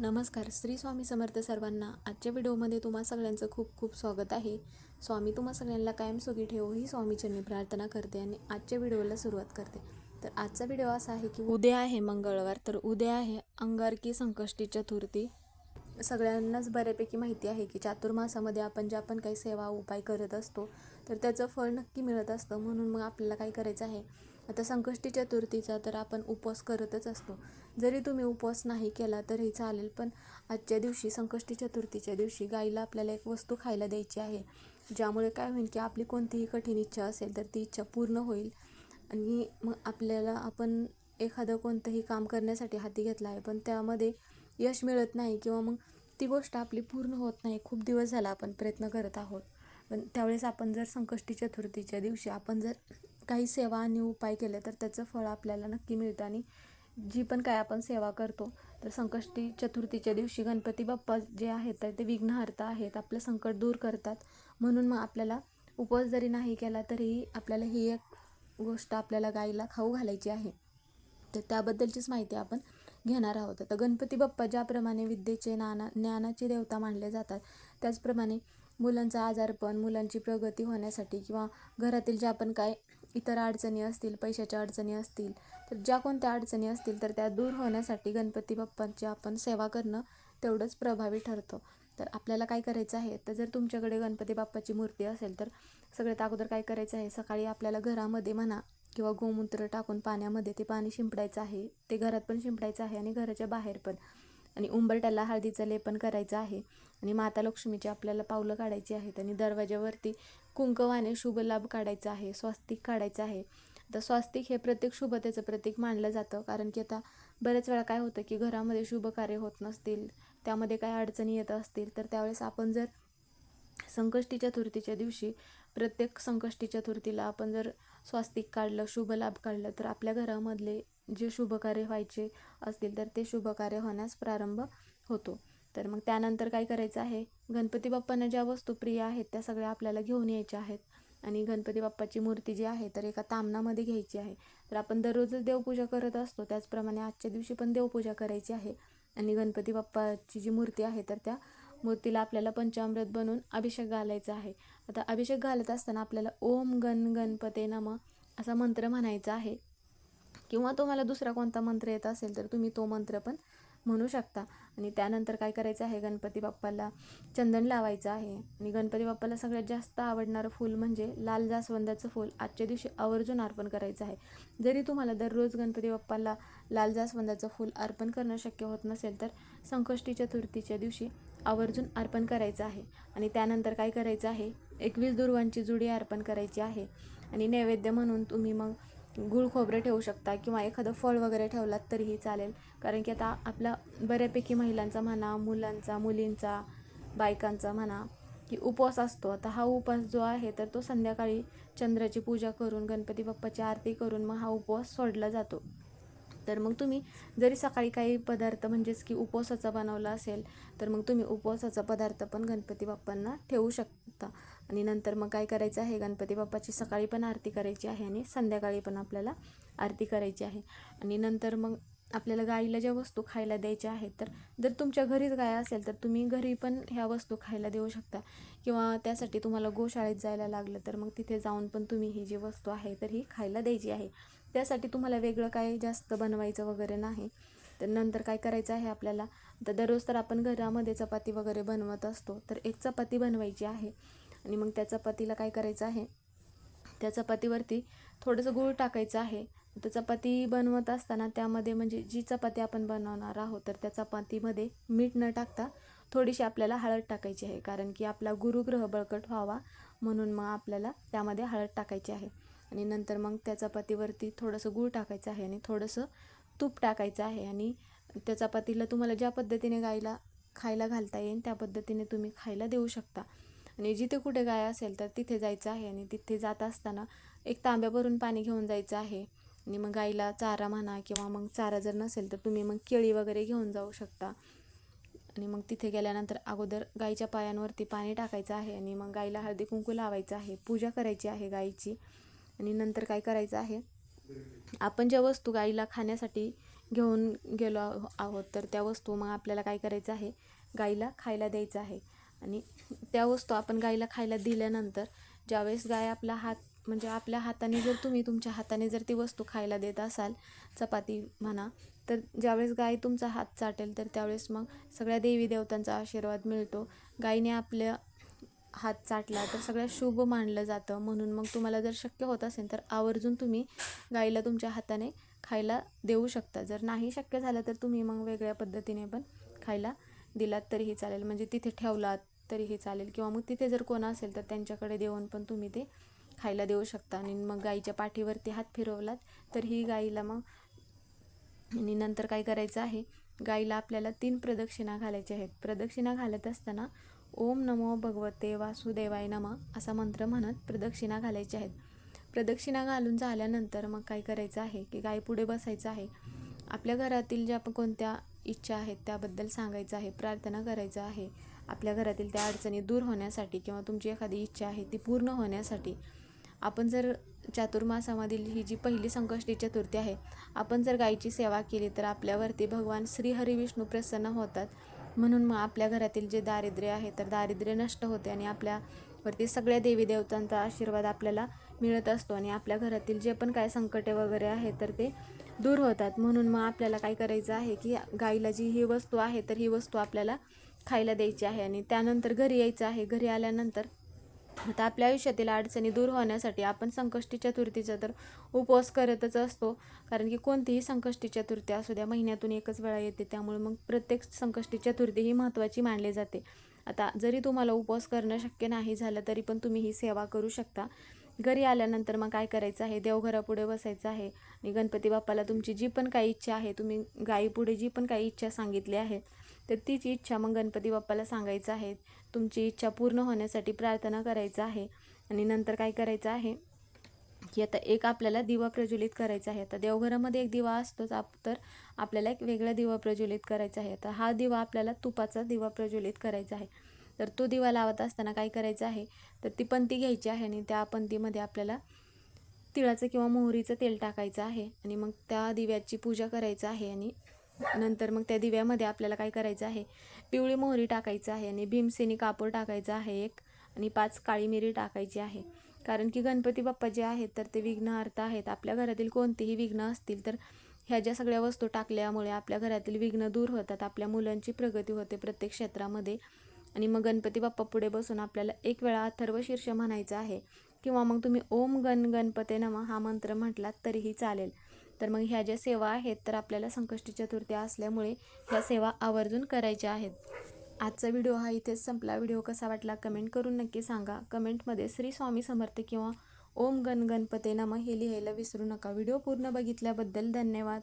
नमस्कार श्री स्वामी समर्थ सर्वांना आजच्या व्हिडिओमध्ये तुम्हा सगळ्यांचं खूप खूप स्वागत आहे. स्वामी तुम्हा सगळ्यांना कायम सुखी ठेवू ही स्वामीचरणी प्रार्थना करते आणि आजच्या व्हिडिओला सुरुवात करते. तर आजचा व्हिडिओ असा आहे की उद्या आहे मंगळवार तर उद्या आहे अंगारकी संकष्टी चतुर्थी. सगळ्यांनाच बऱ्यापैकी माहिती आहे की चातुर्मासामध्ये आपण ज्या पण काही सेवा उपाय करत असतो तर त्याचं फळ नक्की मिळत असतं म्हणून मग आपल्याला काय करायचं आहे? आता संकष्टी चतुर्थीचा तर आपण उपवास करतच असतो. जरी तुम्ही उपवास नाही केला तरी चालेल पण आजच्या दिवशी संकष्टी चतुर्थीच्या दिवशी गाईला आपल्याला एक वस्तू खायला द्यायची आहे. ज्यामुळे काय होईल की आपली कोणतीही कठीण इच्छा असेल तर ती इच्छा पूर्ण होईल. आणि मग आपल्याला आपण एखादं कोणतंही काम करण्यासाठी हाती घेतलं आहे पण त्यामध्ये यश मिळत नाही किंवा मग ती गोष्ट आपली पूर्ण होत नाही. खूप दिवस झाला आपण प्रयत्न करत आहोत. पण त्यावेळेस आपण जर संकष्टी चतुर्थीच्या दिवशी आपण जर काही सेवा आणि उपाय केले तर त्याचं फळ आपल्याला नक्की मिळतं. आणि जी पण काय आपण सेवा करतो तर संकष्टी चतुर्थीच्या दिवशी गणपती बाप्पा जे आहेत तर ते विघ्नहर्ता आहेत आपलं संकट दूर करतात. म्हणून मग आपल्याला उपवास जरी नाही केला तरीही आपल्याला ही एक गोष्ट आपल्याला गाईला खाऊ घालायची आहे. तर त्याबद्दलचीच माहिती आपण घेणार आहोत. तर गणपती बाप्पा ज्याप्रमाणे विद्येचे नाना ज्ञानाची देवता मानले जातात त्याचप्रमाणे मुलांचा आजारपण मुलांची प्रगती होण्यासाठी किंवा घरातील ज्या पण काय इतर अडचणी असतील पैशाच्या अडचणी असतील तर ज्या कोणत्या अडचणी असतील तर त्या दूर होण्यासाठी गणपती बाप्पांची आपण सेवा करणं तेवढंच प्रभावी ठरतं. तर आपल्याला काय करायचं आहे? तर जर तुमच्याकडे गणपती बाप्पाची मूर्ती असेल तर सगळ्यात अगोदर काय करायचं आहे? सकाळी आपल्याला घरामध्ये म्हणा किंवा गोमूत्र टाकून पाण्यामध्ये ते पाणी शिंपडायचं आहे. ते घरात पण शिंपडायचं आहे आणि घराच्या बाहेर पण. आणि उंबरट्याला हळदीचं लेपन करायचं आहे. आणि माता लक्ष्मीची आपल्याला पावलं काढायची आहेत आणि दरवाज्यावरती कुंकवाने शुभ लाभ काढायचा आहे स्वास्तिक काढायचं आहे. तर स्वास्तिक हे प्रत्येक शुभतेचं प्रतीक मानलं जातं. कारण की आता बऱ्याच वेळा काय होतं की घरामध्ये शुभ कार्य होत नसतील त्यामध्ये काय अडचणी येत असतील तर त्यावेळेस आपण जर संकष्टी चतुर्थीच्या दिवशी प्रत्येक संकष्टी चतुर्थीला आपण जर स्वास्तिक काढलं शुभ लाभ काढलं तर आपल्या घरामधले जे शुभकार्य व्हायचे असतील तर ते शुभकार्य होण्यास प्रारंभ होतो. तर मग त्यानंतर काय करायचं आहे? गणपती बाप्पांना ज्या वस्तू प्रिय आहेत त्या सगळ्या आपल्याला घेऊन यायच्या आहेत. आणि गणपती बाप्पाची मूर्ती जी आहे तर एका तामणामध्ये घ्यायची आहे. तर आपण दररोजच देवपूजा करत असतो त्याचप्रमाणे आजच्या दिवशी पण देवपूजा करायची आहे. आणि गणपती बाप्पाची जी मूर्ती आहे तर त्या मूर्तीला आपल्याला पंचामृत बनवून अभिषेक घालायचा आहे. आता अभिषेक घालत असताना आपल्याला ओम गण गणपते नम असा मंत्र म्हणायचा आहे. किंवा तुम्हाला दुसरा कोणता मंत्र येत असेल तर तुम्ही तो मंत्र पण म्हणू शकता. आणि त्यानंतर काय करायचं आहे गणपती बाप्पाला चंदन लावायचं आहे. आणि गणपती बाप्पाला सगळ्यात जास्त आवडणारं फूल म्हणजे लाल जास्वंदाचं फूल आजच्या दिवशी आवर्जून अर्पण करायचं आहे. जरी तुम्हाला दररोज गणपती बाप्पाला लाल जास्वंदाचं फूल अर्पण करणं शक्य होत नसेल तर संकष्टी चतुर्थीच्या दिवशी आवर्जून अर्पण करायचं आहे. आणि त्यानंतर काय करायचं आहे एकवीस दुर्वांची जुडी अर्पण करायची आहे. आणि नैवेद्य म्हणून तुम्ही मग गुळ खोबरं ठेवू शकता किंवा एखादं फळ वगैरे ठेवलात तरीही चालेल. कारण की आता आपला बऱ्यापैकी महिलांचा म्हणा मुलांचा मुलींचा बायकांचा म्हणा की उपवास असतो. आता हा उपवास जो आहे तर तो संध्याकाळी चंद्राची पूजा करून गणपती बाप्पाची आरती करून मग हा उपवास सोडला जातो. तर मग तुम्ही जरी सकाळी काही पदार्थ म्हणजेच की उपवासाचा बनवला असेल तर मग तुम्ही उपवासाचा पदार्थ पण गणपती बाप्पांना ठेवू शकता. आणि नंतर मग काय करायचं आहे? गणपती बाप्पाची सकाळी पण आरती करायची आहे आणि संध्याकाळी पण आपल्याला आरती करायची आहे. आणि नंतर मग आपल्याला गाईला ज्या वस्तू खायला द्यायच्या आहेत तर जर तुमच्या घरीच गाय असेल तर तुम्ही घरी पण ह्या वस्तू खायला देऊ शकता. किंवा त्यासाठी तुम्हाला गोशाळेत जायला लागलं तर मग तिथे जाऊन पण तुम्ही ही जी वस्तू आहे तर ही खायला द्यायची आहे. त्यासाठी तुम्हाला वेगळं काय जास्त बनवायचं वगैरे नाही. तर नंतर काय करायचं आहे आपल्याला? तर दररोज तर आपण घरामध्ये चपाती वगैरे बनवत असतो तर एक चपाती बनवायची आहे. आणि मग त्या चपातीला काय करायचं आहे? त्या चपातीवरती थोडंसं गूळ टाकायचं आहे. तर चपाती बनवत असताना त्यामध्ये म्हणजे जी चपाती आपण बनवणार आहोत तर त्या चपातीमध्ये मीठ न टाकता थोडीशी आपल्याला हळद टाकायची आहे. कारण की आपला गुरुग्रह बळकट व्हावा म्हणून मग आपल्याला त्यामध्ये हळद टाकायची आहे. आणि नंतर मग त्या चपातीवरती थोडंसं गूळ टाकायचं आहे आणि थोडंसं तूप टाकायचं आहे. आणि त्या चपातीला तुम्हाला ज्या पद्धतीने गाईला खायला घालता येईल त्या पद्धतीने तुम्ही खायला देऊ शकता. आणि जिथे कुठे गाय असेल तर तिथे जायचं आहे आणि तिथे जात असताना एक तांब्या भरून पाणी घेऊन जायचं आहे. आणि मग गाईला चारा म्हणा किंवा मग चारा जर नसेल तर तुम्ही मग केळी वगैरे घेऊन जाऊ शकता. आणि मग तिथे गेल्यानंतर अगोदर गाईच्या पायांवरती पाणी टाकायचं आहे आणि मग गाईला हळदी कुंकू लावायचं आहे. पूजा करायची आहे गाईची. आणि नंतर काय करायचं आहे? आपण ज्या वस्तू गाईला खाण्यासाठी घेऊन गेलो आहो- आहोत तर त्या वस्तू मग आपल्याला काय करायचं आहे? गाईला खायला द्यायचं आहे. आणि त्या वस्तू आपण गाईला खायला दिल्यानंतर ज्यावेळेस गाय आपला हात म्हणजे आपल्या हाताने जर तुम्ही तुमच्या हाताने जर ती वस्तू खायला देत असाल चपाती म्हणा तर ज्यावेळेस गाय तुमचा हात चाटेल तर त्यावेळेस मग सगळ्या देवी देवतांचा आशीर्वाद मिळतो. गायीने आपल्या हात चाटला तर सगळ्या शुभ मानलं जातं. म्हणून मग तुम्हाला जर शक्य होत असेल तर आवर्जून तुम्ही गाईला तुमच्या हाताने खायला देऊ शकता. जर नाही शक्य झालं तर तुम्ही मग वेगळ्या पद्धतीने पण खायला दिलात तरीही चालेल. म्हणजे तिथे ठेवलात तरीही चालेल. किंवा मग तिथे जर कोण असेल तर त्यांच्याकडे देऊन पण तुम्ही ते खायला देऊ शकता. आणि मग गाईच्या पाठीवरती हात फिरवलात तर ही गाईला मग आणि नंतर काय करायचं आहे गाईला आपल्याला तीन प्रदक्षिणा घालायच्या आहेत. प्रदक्षिणा घालत असताना ओम नमो भगवते वासुदेवाय नम असा मंत्र म्हणत प्रदक्षिणा घालायच्या आहेत. प्रदक्षिणा घालून झाल्यानंतर मग काय करायचं आहे की गाय पुढे बसायचं आहे. आपल्या घरातील ज्या कोणत्या इच्छा आहेत त्याबद्दल सांगायचं आहे. प्रार्थना करायचं आहे. आपल्या घरातील त्या अडचणी दूर होण्यासाठी किंवा तुमची एखादी इच्छा आहे ती पूर्ण होण्यासाठी आपण जर चातुर्मासामधील ही जी पहिली संकष्टी चतुर्थी आहे आपण जर गायीची सेवा केली तर आपल्यावरती भगवान श्री विष्णू प्रसन्न होतात. म्हणून मग आपल्या घरातील जे दारिद्र्य आहे तर दारिद्र्य नष्ट होते आणि आपल्यावरती सगळ्या देवी देवतांचा आशीर्वाद आपल्याला मिळत असतो आणि आपल्या घरातील जे पण काय संकटे वगैरे आहे तर ते दूर होतात. म्हणून मग आपल्याला काय करायचं आहे की गाईला जी ही वस्तू आहे तर ही वस्तू आपल्याला खायला द्यायची आहे आणि त्यानंतर घरी यायचं आहे. घरी आल्यानंतर आता आपल्या आयुष्यातील अडचणी दूर होण्यासाठी आपण संकष्टी चतुर्थीचा तर उपवास करतच असतो. कारण की कोणतीही संकष्टी चतुर्थी असू द्या महिन्यातून एकच वेळा येते. त्यामुळे मग प्रत्येक संकष्टी चतुर्थी ही महत्त्वाची मानली जाते. आता जरी तुम्हाला उपवास करणं शक्य नाही झालं तरी पण तुम्ही ही सेवा करू शकता. घरी आल्यानंतर मग काय करायचं आहे? देवघरापुढे बसायचं आहे. आणि गणपती बाप्पाला तुमची जी पण काही इच्छा आहे तुम्ही गाईपुढे जी पण काही इच्छा सांगितली आहे तर तीच इच्छा मग गणपती बाप्पाला सांगायचं आहे. तुमची इच्छा पूर्ण होण्यासाठी प्रार्थना करायचं आहे. आणि नंतर काय करायचं आहे? की आता एक आपल्याला दिवा प्रज्वलित करायचा आहे. आता देवघरामध्ये एक दिवा असतोच आप तर आपल्याला एक वेगळा दिवा प्रज्वलित करायचा आहे. आता हा दिवा आपल्याला तुपाचा दिवा प्रज्वलित करायचा आहे. तर तो दिवा लावत असताना काय करायचं आहे? तर ती पंती घ्यायची आहे आणि त्या पंतीमध्ये आपल्याला तिळाचं किंवा मोहरीचं तेल टाकायचं आहे. आणि मग त्या दिव्याची पूजा करायचं आहे. आणि नंतर मग त्या दिव्यामध्ये आपल्याला काय करायचं आहे? पिवळी मोहरी टाकायचं आहे आणि भीमसेनी कापूर टाकायचं आहे एक आणि पाच काळी मिरी टाकायची आहे. कारण की गणपती बाप्पा जे आहेत तर ते विघ्नहर्ता आहेत. आपल्या घरातील कोणतेही विघ्न असतील तर ह्या ज्या सगळ्या वस्तू टाकल्यामुळे आपल्या घरातील विघ्न दूर होतात आपल्या मुलांची प्रगती होते प्रत्येक क्षेत्रामध्ये. आणि मग गणपती बाप्पा पुढे बसून आपल्याला एक वेळा अथर्व शीर्ष म्हणायचं आहे. किंवा मग तुम्ही ओम गण गणपते नम हा मंत्र म्हटलात तरीही चालेल. तर मग ह्या ज्या सेवा आहेत तर आपल्याला संकष्टी चतुर्थी असल्यामुळे ह्या सेवा आवर्जून करायच्या आहेत. आजचा व्हिडिओ हा इथेच संपला. व्हिडिओ कसा वाटला कमेंट करून नक्की सांगा. कमेंटमध्ये श्री स्वामी समर्थ किंवा ओम गण गणपते नम हे लिहायला विसरू नका. व्हिडिओ पूर्ण बघितल्याबद्दल धन्यवाद.